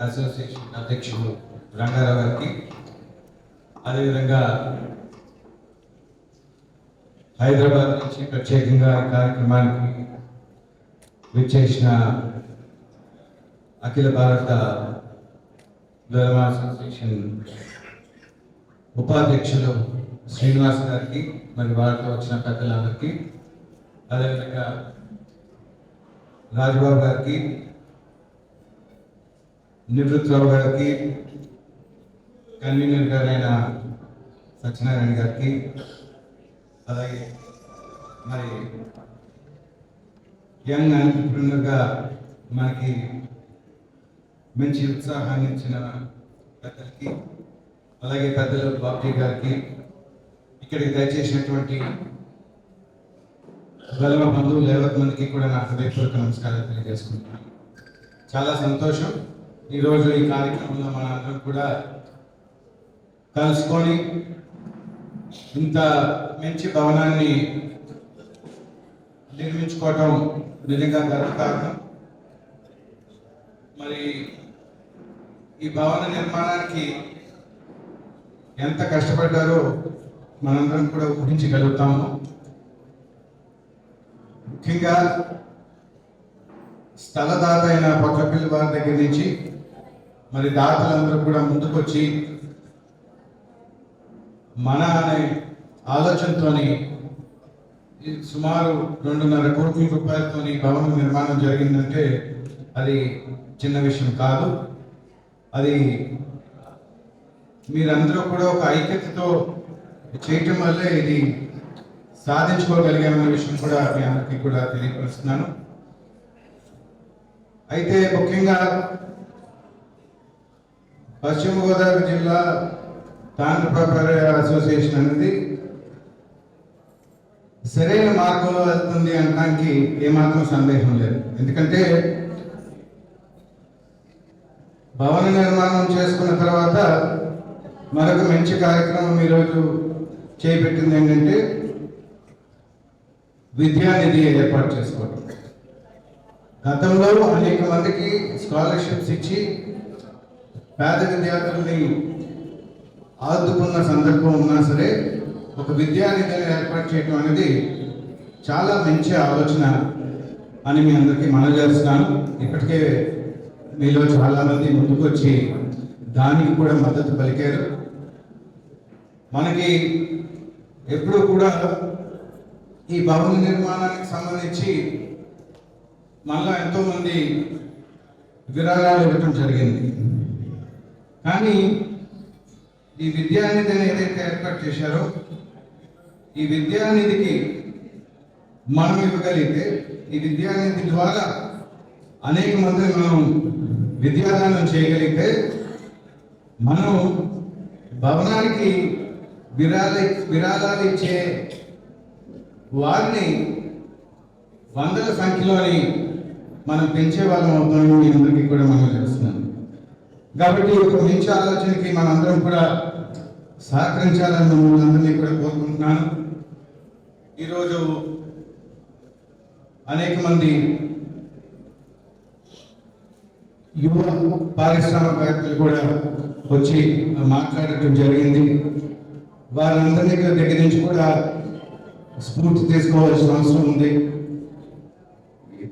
Association అధ్యక్షుడు రంగారావు గారికి. అదేవిధంగా హైదరాబాద్ నుంచి ప్రత్యేకంగా ఈ కార్యక్రమానికి విచ్చేసిన అఖిల భారత ధర్మ అసోసియేషన్ ఉపాధ్యక్షులు శ్రీనివాస్ గారికి మరి వారితో వచ్చిన పెద్దలందరికీ అదేవిధంగా రాజబాబు గారికి నివృత్తిరావు గారికి కన్వీనర్ గారైన సత్యనారాయణ గారికి అలాగే మరి యంగ్ ఆంటర్ప్రినర్గా మనకి మంచి ఉత్సాహాన్ని ఇచ్చిన పెద్దలకి అలాగే పెద్దలు బాబ్జీ గారికి ఇక్కడికి దయచేసినటువంటి బలమ బంధువులు ఎవరి మందికి కూడా నా హృదయపూర్వక నమస్కారాలు తెలియజేసుకుంటున్నాను. చాలా సంతోషం. ఈరోజు ఈ కార్యక్రమంలో మన అందరం కూడా కలుసుకొని ఇంత మంచి భవనాన్ని నిర్మించుకోవటం నిజంగా గర్వకారణం మరి ఈ భవన నిర్మాణానికి ఎంత కష్టపడ్డారో మనందరం కూడా ఊహించగలుగుతాము. ముఖ్యంగా స్థలదాత అయిన పొట్లపల్లి వారి దగ్గర నుంచి మరి దాతలందరూ కూడా ముందుకొచ్చి మన అనే ఆలోచనతోని సుమారు రెండున్నర కోట్ల రూపాయలతోని భవన నిర్మాణం జరిగిందంటే అది చిన్న విషయం కాదు. అది మీరందరూ కూడా ఒక ఐక్యతతో చేయటం వల్లే ఇది సాధించుకోగలిగామన్న విషయం కూడా మీ అందరికీ కూడా తెలియపరుస్తున్నాను. అయితే ముఖ్యంగా పశ్చిమ గోదావరి జిల్లా తాండ్రప్రపర అసోసియేషన్ అనేది సరైన మార్గంలో వెళ్తుంది అనడానికి ఏమాత్రం సందేహం లేదు. ఎందుకంటే భవన నిర్మాణం చేసుకున్న తర్వాత మరొక మంచి కార్యక్రమం ఈరోజు చేపెట్టింది ఏంటంటే విద్యానిధి ఏర్పాటు చేసుకోవడం. గతంలో అనేక మందికి స్కాలర్షిప్స్ ఇచ్చి పేద విద్యార్థుల్ని ఆదుకున్న సందర్భం ఉన్నా సరే ఒక విద్యానిధిని ఏర్పాటు చేయడం అనేది చాలా మంచి ఆలోచన అని మీ అందరికీ మనవి చేస్తున్నాను. ఇప్పటికే మీలో చాలా మంది ముందుకొచ్చి దానికి కూడా మద్దతు పలికారు. మనకి ఎప్పుడు కూడా ఈ భవన నిర్మాణానికి సంబంధించి మనలో ఎంతోమంది విరాళాలు ఇవ్వటం జరిగింది. కానీ ఈ విద్యానిధిని ఏదైతే ఏర్పాటు చేశారో ఈ విద్యానిధికి మనం ఇవ్వగలిగితే ఈ విద్యానిధి ద్వారా అనేక మంది మనం విద్యాదానం చేయగలిగితే మనం భవనానికి విరాళ విరాళాలు ఇచ్చే వారిని వందల సంఖ్యలోని మనం పెంచే వాళ్ళం అవుతామని మీ అందరికీ కూడా మనం తెలుస్తున్నాను కాబట్టి ఒక మంచి ఆలోచనకి మనందరం కూడా సహకరించాలని మిమ్మల్ని అందరినీ కూడా కోరుకుంటున్నాను. ఈరోజు అనేక మంది యువ పారిశ్రామికవేత్తలు కూడా వచ్చి మాట్లాడటం జరిగింది. వారందరినీ దగ్గర నుంచి కూడా స్ఫూర్తి తీసుకోవాల్సిన అవసరం ఉంది.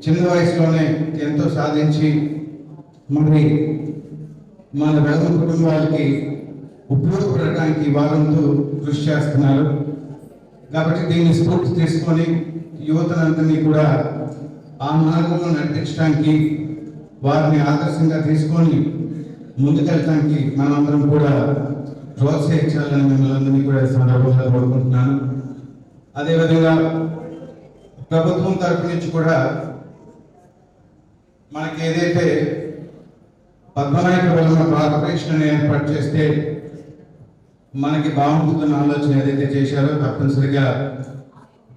చిన్న వయసులోనే ఎంతో సాధించి మరి మన వెళ్మ కుటుంబాలకి ఉపయోగపడటానికి వారంతో కృషి చేస్తున్నారు. కాబట్టి దీన్ని స్ఫూర్తి తీసుకొని యువతనందరినీ కూడా ఆ మార్గంలో నడిపించడానికి వారిని ఆదర్శంగా తీసుకొని ముందుకెళ్ళటానికి మనమందరం కూడా ప్రోత్సహించాలని మిమ్మల్ని అందరినీ కూడా సందర్భంగా కోరుకుంటున్నాను. అదేవిధంగా ప్రభుత్వం తరపు నుంచి కూడా మనకి ఏదైతే పద్మనాయక వలన కార్పొరేషన్ ఏర్పాటు చేస్తే మనకి బాగుంటుందన్న ఆలోచన ఏదైతే చేశారో తప్పనిసరిగా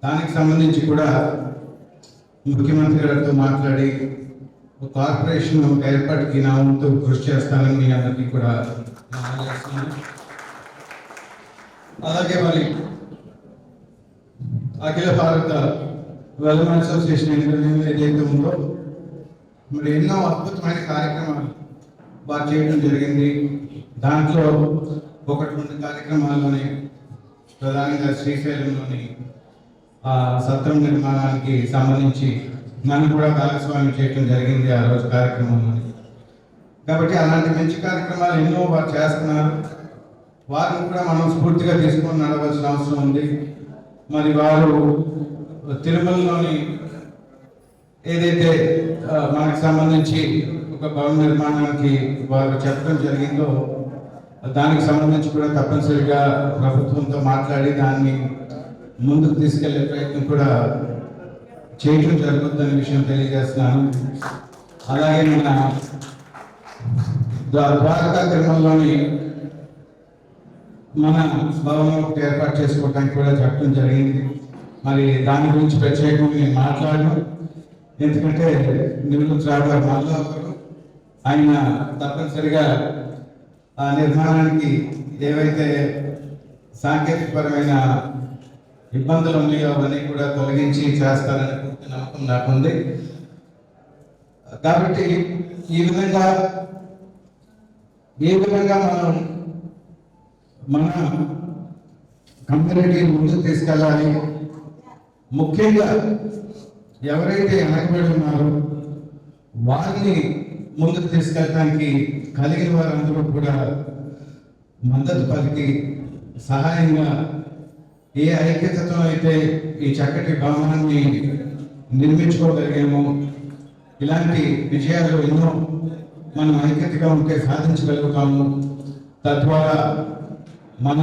దానికి సంబంధించి కూడా ముఖ్యమంత్రి గారితో మాట్లాడి ఒక కార్పొరేషన్ ఏర్పాటుకి నా వంతు కృషి చేస్తానని మీ అందరికీ కూడా అలాగే మరి అఖిల భారత వెల్మ అసోసియేషన్ ఏదైతే ఉందో మరి ఎన్నో అద్భుతమైన కార్యక్రమాలు వారు చేయడం జరిగింది. దాంట్లో ఒకటి రెండు కార్యక్రమాల్లోనే ప్రధానంగా శ్రీశైలంలోని సత్రం నిర్మాణానికి సంబంధించి నన్ను కూడా భాగస్వామ్యం చేయడం జరిగింది ఆ రోజు కార్యక్రమంలో. కాబట్టి అలాంటి మంచి కార్యక్రమాలు ఎన్నో వారు చేస్తున్నారు. వారిని కూడా మనం స్ఫూర్తిగా తీసుకొని నడవలసిన అవసరం ఉంది. మరి వారు తిరుమలలోని ఏదైతే మనకు సంబంధించి ఒక భవన నిర్మాణానికి వారు చెప్పడం జరిగిందో దానికి సంబంధించి కూడా తప్పనిసరిగా ప్రభుత్వంతో మాట్లాడి దాన్ని ముందుకు తీసుకెళ్ళే ప్రయత్నం కూడా చేయడం జరుగుతుందనే విషయం తెలియజేస్తున్నాను. అలాగే మన ద్వా- ద్వారకా తిరుమలలోని మన భవనం ఒకటి ఏర్పాటు చేసుకోవడానికి కూడా చెప్పడం జరిగింది. మరి దాని గురించి ప్రత్యేకంగా నేను మాట్లాడను. ఎందుకంటే నిరులు త్రాగారు మళ్ళీ ఆయన తప్పనిసరిగా ఆ నిర్మాణానికి ఏవైతే సాంకేతికపరమైన ఇబ్బందులు ఉన్నాయో అవన్నీ కూడా తొలగించి చేస్తారని పూర్తి నమ్మకం నాకుంది. కాబట్టి ఈ విధంగా ఏ విధంగా మనం మన కమ్యూనిటీ ముందుకు తీసుకెళ్ళాలి. ముఖ్యంగా ఎవరైతే వెనకబడి ఉన్నారో వారిని ముందుకు తీసుకెళ్ళడానికి కలిగిన వారందరూ కూడా మద్దతు పలికి సహాయంగా ఏ ఐక్యతతో అయితే ఈ చక్కటి భవనాన్ని నిర్మించుకోగలిగామో ఇలాంటి విజయాలు ఎన్నో మనం ఐక్యతగా ఉంటే సాధించగలుగుతాము. తద్వారా మన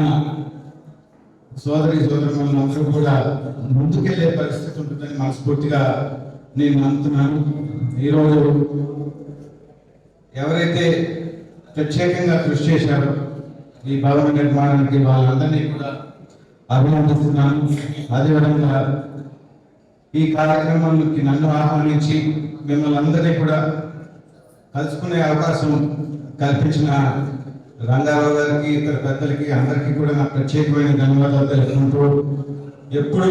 సోదరి సోదరులను అందరూ కూడా ముందుకెళ్ళే పరిస్థితి ఉంటుందని మనస్ఫూర్తిగా నేను నమ్ముతున్నాను. ఈరోజు ఎవరైతే ప్రత్యేకంగా కృషి చేశారో ఈ భవన నిర్మాణానికి వాళ్ళందరినీ కూడా అభినందిస్తున్నాను. అదేవిధంగా ఈ కార్యక్రమానికి నన్ను ఆహ్వానించి మిమ్మల్ని అందరినీ కూడా కలుసుకునే అవకాశం కల్పించిన రంగారావు గారికి ఇతర పెద్దలకి అందరికీ కూడా నా ప్రత్యేకమైన ధన్యవాదాలు తెలుపుకుంటూ ఎప్పుడు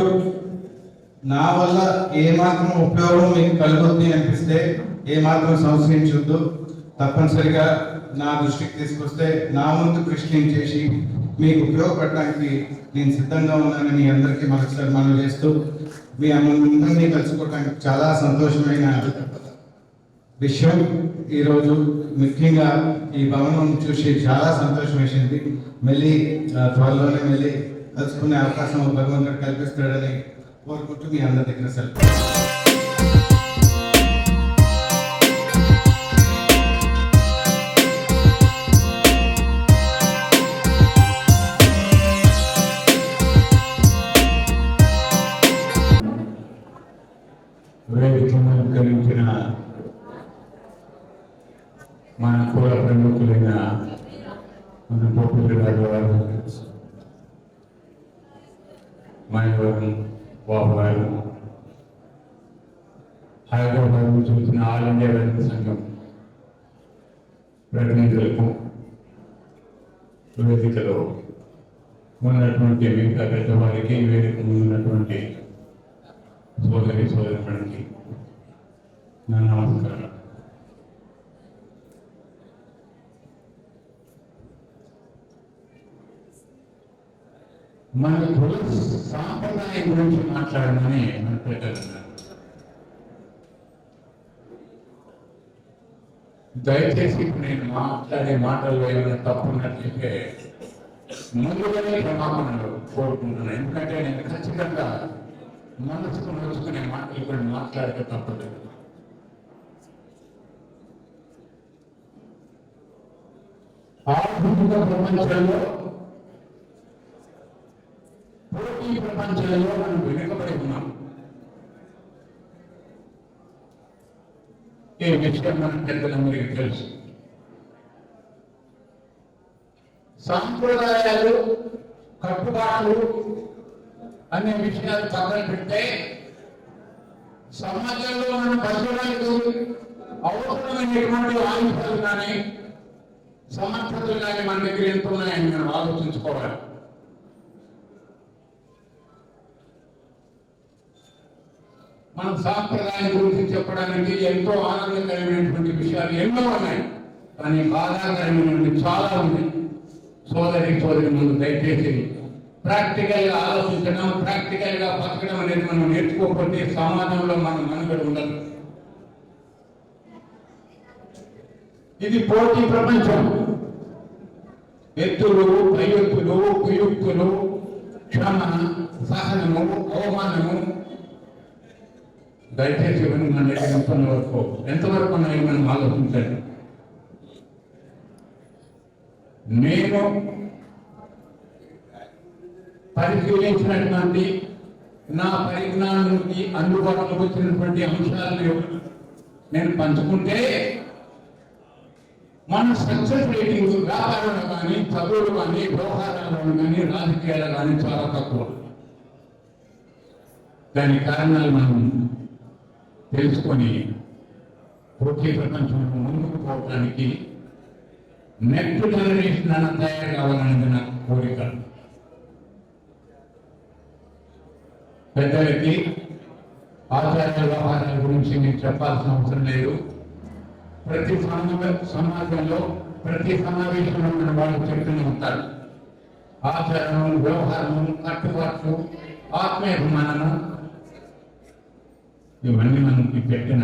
నా వల్ల ఏ మాత్రం ఉపయోగం మీకు కలుగుద్ది అనిపిస్తే ఏ మాత్రం తప్పనిసరిగా నా దృష్టికి తీసుకొస్తే నా వంతు కృషి నేను చేసి మీకు ఉపయోగపడడానికి నేను సిద్ధంగా ఉన్నానని మీ అందరికీ మరొకసారి మనం చేస్తూ మీ అందరినీ కలుసుకోవడానికి చాలా సంతోషమైన విషయం. ఈరోజు ముఖ్యంగా ఈ భవనం చూసి చాలా సంతోషం వేసింది. మళ్ళీ త్వరలోనే మళ్ళీ కలుసుకునే అవకాశం భగవంతుడు కల్పిస్తాడని కోరుకుంటూ మీ అందరి దగ్గర సెలవు. మన కుల ప్రముఖులైన మన పోపుల గారు వారు మైవరం బాబు గారు హైదరాబాద్ చూసిన ఆల్ ఇండియా రైతు సంఘం ప్రతినిధులకు వేదికలో ఉన్నటువంటి మిగతా పెద్దవారికి వేదిక ఉన్నటువంటి సోదరి సోదరుడికి నా నమస్కారం మన కుల సాంప్రదాయం గురించి మాట్లాడమని మన పెద్దలు దయచేసి ఇప్పుడు నేను మాట్లాడే మాటల్లో ఏమైనా తప్పున్నట్లయితే ముందుగానే క్షమాపణలు కోరుకుంటున్నాను. ఎందుకంటే నేను ఖచ్చితంగా మనసుకు నడుచుకునే మాటలు కూడా మాట్లాడక తప్పదు. ఆధునిక ప్రపంచంలో పోటీ ప్రపంచంలో మనం వెనుకబడి ఉన్నాం. ఏ విషయం మన పెద్దలందరికీ తెలుసు. సాంప్రదాయాలు కట్టుబాట్లు అనే విషయాలు పక్కన పెడితే సమాజంలో మనం బతకడానికి అవసరమైనటువంటి ఆయుధాలు కానీ సమర్థతలు కానీ మన దగ్గర ఎంత ఉన్నాయని మనం ఆలోచించుకోవాలి. మనం సాంప్రదాయం గురించి చెప్పడానికి ఎంతో ఆనందకరమైనటువంటి విషయాలు ఎన్నో ఉన్నాయి. కానీ బాధాకరమైనటువంటి చాలా ఉన్నాయి. సోదరి సోదరి ముందు దయచేసి ప్రాక్టికల్గా ఆలోచించడం ప్రాక్టికల్గా బతకడం అనేది మనం నేర్చుకోకపోతే సమాజంలో మనం మనుగడ ఉండదు. ఇది పోటీ ప్రపంచం. ఎత్తులు పయ్యొత్తులు కుయుక్తులు క్షమ సహనము అవమానము దయచేసి ఇవన్నీ మన దగ్గర ఎంతున్న వరకు ఎంతవరకు ఉన్నాయో మనం ఆలోచించండి. నేను పరిశీలించినటువంటి నా పరిజ్ఞానానికి అందుబాటులో వచ్చినటువంటి అంశాలను నేను పంచుకుంటే మన సక్సెస్ రేటింగ్ వ్యాపారంలో కానీ చదువులు కానీ వ్యవహారాల్లో కానీ రాజకీయాలు కానీ చాలా తక్కువ. దాని కారణాలు మనం తెలుసుకొని పోటీ ప్రపంచంలో ముందుకు పోవడానికి నెక్స్ట్ జనరేషన్ అన్న తయారు కావాలనేది నా కోరిక. పెద్దలకి ఆచార్య వ్యవహారాల గురించి నేను చెప్పాల్సిన అవసరం లేదు. ప్రతి సమాజంలో ప్రతి సమావేశంలో ఉన్న వాళ్ళు చెప్తూనే ఉంటారు. ఆచారము వ్యవహారము కట్టుబాట్లు ఆత్మీయమానము ఇవన్నీ మనకి పెట్టిన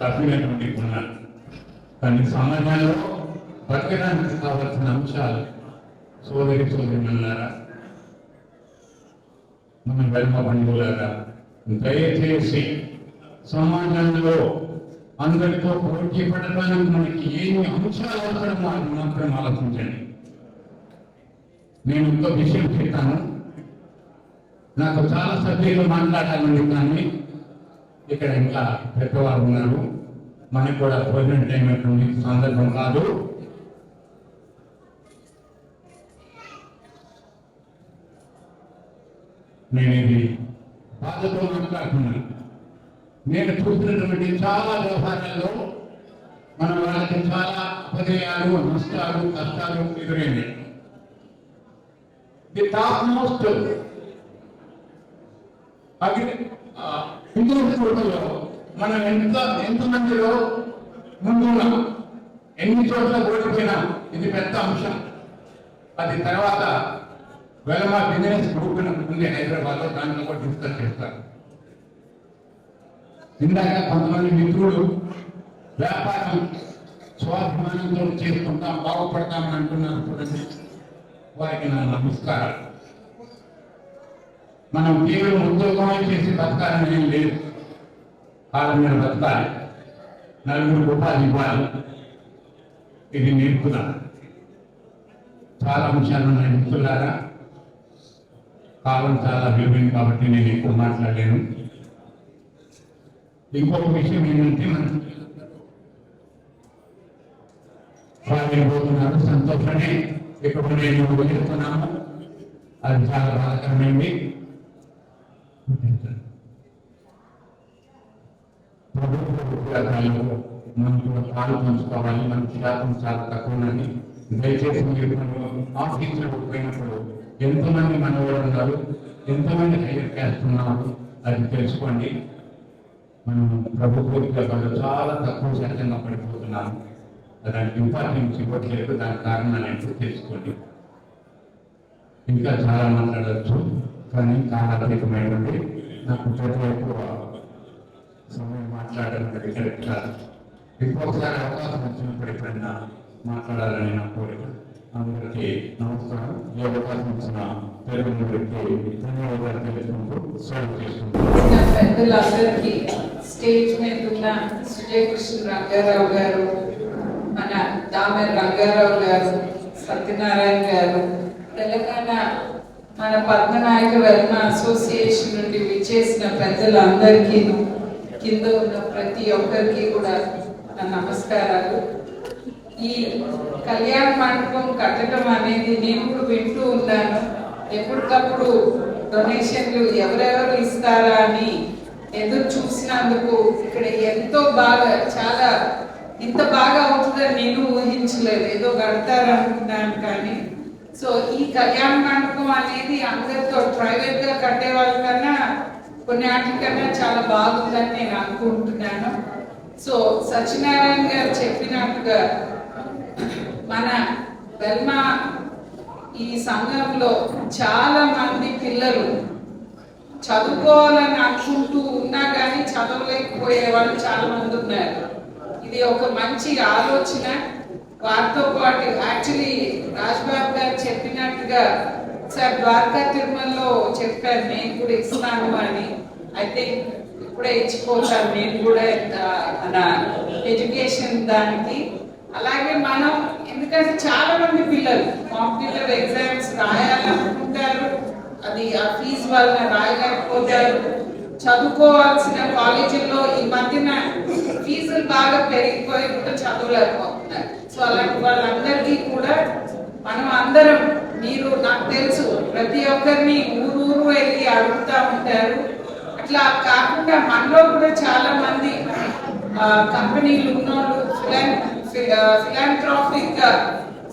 తప్పినటువంటి గుణాలు. కానీ సమాజంలో బతకడానికి కావాల్సిన అంశాలు సోదరి సోదరులారా మన వెల్మ బంధువులారా దయచేసి సమాజంలో అందరితో పోటీ పడడానికి మనకి ఏమి అంశాలు అవసరమో అది మాత్రం ఆలోచించండి. నేను ఇంకో విషయం చెప్తాను. నాకు చాలా సభ్యులు మాట్లాడాలని కానీ ఇక్కడ ఇంకా పెద్దవారు ఉన్నారు. మనకు కూడా భోజనం టైం సందర్భం కాదు. నేను ఇది బాధతో మాట్లాడుతున్నాను నేను చూసినటువంటి చాలా వ్యవహారాల్లో మన వాళ్ళకి చాలా అపజయాలు నష్టాలు కష్టాలు ఎదురైనాయి ది టాప్ మోస్ట్ అగ్ని ఆ, హిందూ స్కూళ్ళలో మనం ఎంత ఎంతమందిలో ముందున్నాం ఎన్ని చోట్ల ఓడిపోయినా ఇది పెద్ద అంశం. అది తర్వాత వెలమా బిజినెస్ గ్రూప్ ఉంది హైదరాబాద్లో దాంట్లో కూడా డిస్కస్ చేస్తారు. ఇందాక కొంతమంది మిత్రులు వ్యాపారం స్వాభిమానంతో చేసుకుంటాం బాగుపడతామని అంటున్నారు చూడండి. వారికి నా నమస్కారాలు. మనం కేవలం ఉద్యోగమే చేసి బతకాలని ఏం లేదు. వాళ్ళ మీద బతకాలి. నలుగురు ఉపాధి ఇవ్వాలి. ఇది నేర్పుదాం? చాలా అంశాలు ఉన్నాయి మిత్రులారా. కాలం చాలా విలువైంది కాబట్టి నేను ఎక్కువ మాట్లాడలేను. ఇంకొక విషయం ఏంటంటే మనం ఫారెన్ పోతున్నారు సంతోషమే ఇక్కడ నేను వదిలిస్తున్నాము అది చాలా బాధకరమైంది. ప్రభుత్వ మనం కూడా పాలు పంచుకోవాలి మన శాతం చాలా తక్కువనని దయచేసి మీరు ఆఫీసులో పోయినప్పుడు ఎంతమంది మనవాళ్ళు ఉన్నారు ఎంతమంది హైయర్ క్యాస్ట్ ఉన్నారు అది తెలుసుకోండి మనం ప్రభుత్వ చాలా తక్కువ శాతంగా పడిపోతున్నాం దానికి ఇంపార్టెన్స్ ఇవ్వట్లేదు దాని కారణాలు ఏంటో తెలుసుకోండి ఇంకా చాలా మాట్లాడచ్చు కానీ కాలాతీతమైనది నాకు చోట్ల ఎక్కువ సమయం మాట్లాడడం అది కాదు ఇంకొకసారి అవకాశం వచ్చినప్పుడు ఎప్పుడైనా మాట్లాడాలని నా కోరిక. అందరికీ నమస్కారం. ఈ అవకాశం ఇచ్చిన తెలుగుకి ధన్యవాదాలు తెలుసుకుంటూ స్వాగతం చేసుకుంటాను పెద్దలందరికీ స్టేజ్ మీద ఉన్న శ్రీకృష్ణ రంగారావు గారు మన దామె రంగారావు గారు సత్యనారాయణ గారు తెలంగాణ మన పద్మనాయక వర్మ అసోసియేషన్ నుండి విచ్చేసిన పెద్దలందరికీ కింద ఉన్న ప్రతి ఒక్కరికి కూడా నా నమస్కారాలు. ఈ కళ్యాణ మండపం కట్టడం అనేది నేను కూడా వింటూ ఉన్నాను. ఎప్పటికప్పుడు డొనేషన్లు ఎవరెవరు ఇస్తారా అని ఎదురు చూసినందుకు ఇక్కడ ఎంతో బాగా చాలా ఇంత బాగా అవుతుందని నేను ఊహించలేదు. ఏదో కడతారనుకున్నాను కానీ సో ఈ కళ్యాణ మండపం అనేది అందరితో ప్రైవేట్గా కట్టే వాళ్ళకన్నా కొన్ని కన్నా చాలా బాగుందని నేను అనుకుంటున్నాను. సో సత్యనారాయణ గారు చెప్పినట్టుగా మన వెల్మా ఈ సంఘంలో చాలా మంది పిల్లలు చదువుకోవాలని అనుకుంటూ ఉన్నా కానీ చదవలేకపోయే వాళ్ళు చాలా మంది ఉన్నారు. ఇది ఒక మంచి ఆలోచన. వారితో పాటు యాక్చువల్లీ రాజ్బాబు గారు చెప్పినట్టుగా సార్ ద్వారకా తిరుమలలో చెప్పారు నేను కూడా ఇస్తాను అని. అయితే ఇప్పుడే ఇచ్చిపోతాను నేను కూడా మన ఎడ్యుకేషన్ దానికి. అలాగే మనం ఎందుకంటే చాలా మంది పిల్లలు కాంపిటేటివ్ ఎగ్జామ్స్ రాయాలనుకుంటారు అది ఆ ఫీజు వలన రాయలేకపోతారు. చదువుకోవాల్సిన కాలేజీల్లో ఈ మధ్యన ఫీజులు బాగా పెరిగిపోయి కూడా చదవలేకపోతున్నారు. సో అలాంటి వాళ్ళందరికీ కూడా మనం అందరం మీరు నాకు తెలుసు ప్రతి ఒక్కరిని ఊరు ఊరు వెళ్ళి అడుగుతా ఉంటారు. అట్లా కాకుండా మనలో కూడా చాలా మంది కంపెనీలు ఉన్నోళ్ళు ఫిలాంథ్రాఫిక్గా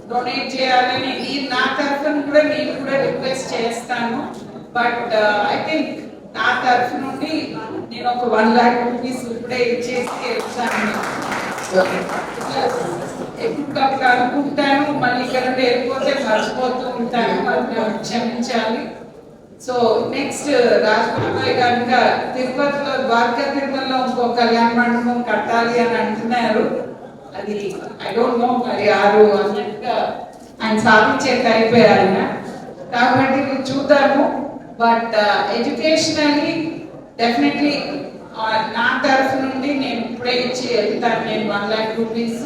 డొనేట్ చేయాలని ఈ నా తరఫున కూడా నేను కూడా రిక్వెస్ట్ చేస్తాను. బట్ ఐ థింక్ నా తరఫు నుండి నేను ఒక వన్ లాక్ రూపీస్ ఇప్పుడే ఇచ్చేసి వెళ్తాను ఎప్పుడు అనుకుంటాను మళ్ళీ ఇక్కడ లేకపోతే వెళ్ళిపోతే మర్చిపోతూ ఉంటాను అది క్షమించాలి. సో నెక్స్ట్ రాజబాబాయ్ కనుక తిరుపతిలో ద్వారకా తిరుమలలో ఇంకో కళ్యాణ మండపం కట్టాలి అని అంటున్నారు. అది ఐ డోంట్ నో మరి ఆరు అన్నట్టుగా ఆయన సాధించే అయిపోయారు ఆయన. కాబట్టి ఇది చూద్దాము. బట్ ఎడ్యుకేషనల్లీ డెఫినెట్లీ నా తరఫు నుండి నేను ఇప్పుడే ఇచ్చి వెళ్తాను నేను వన్ ల్యాక్ రూపీస్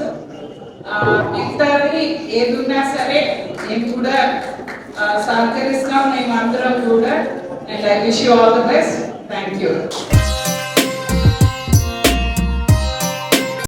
మిగతాది ఏదున్నా సరే నేను కూడా సహకరిస్తాం. మేమందరం కూడా. And I wish you all the best thank you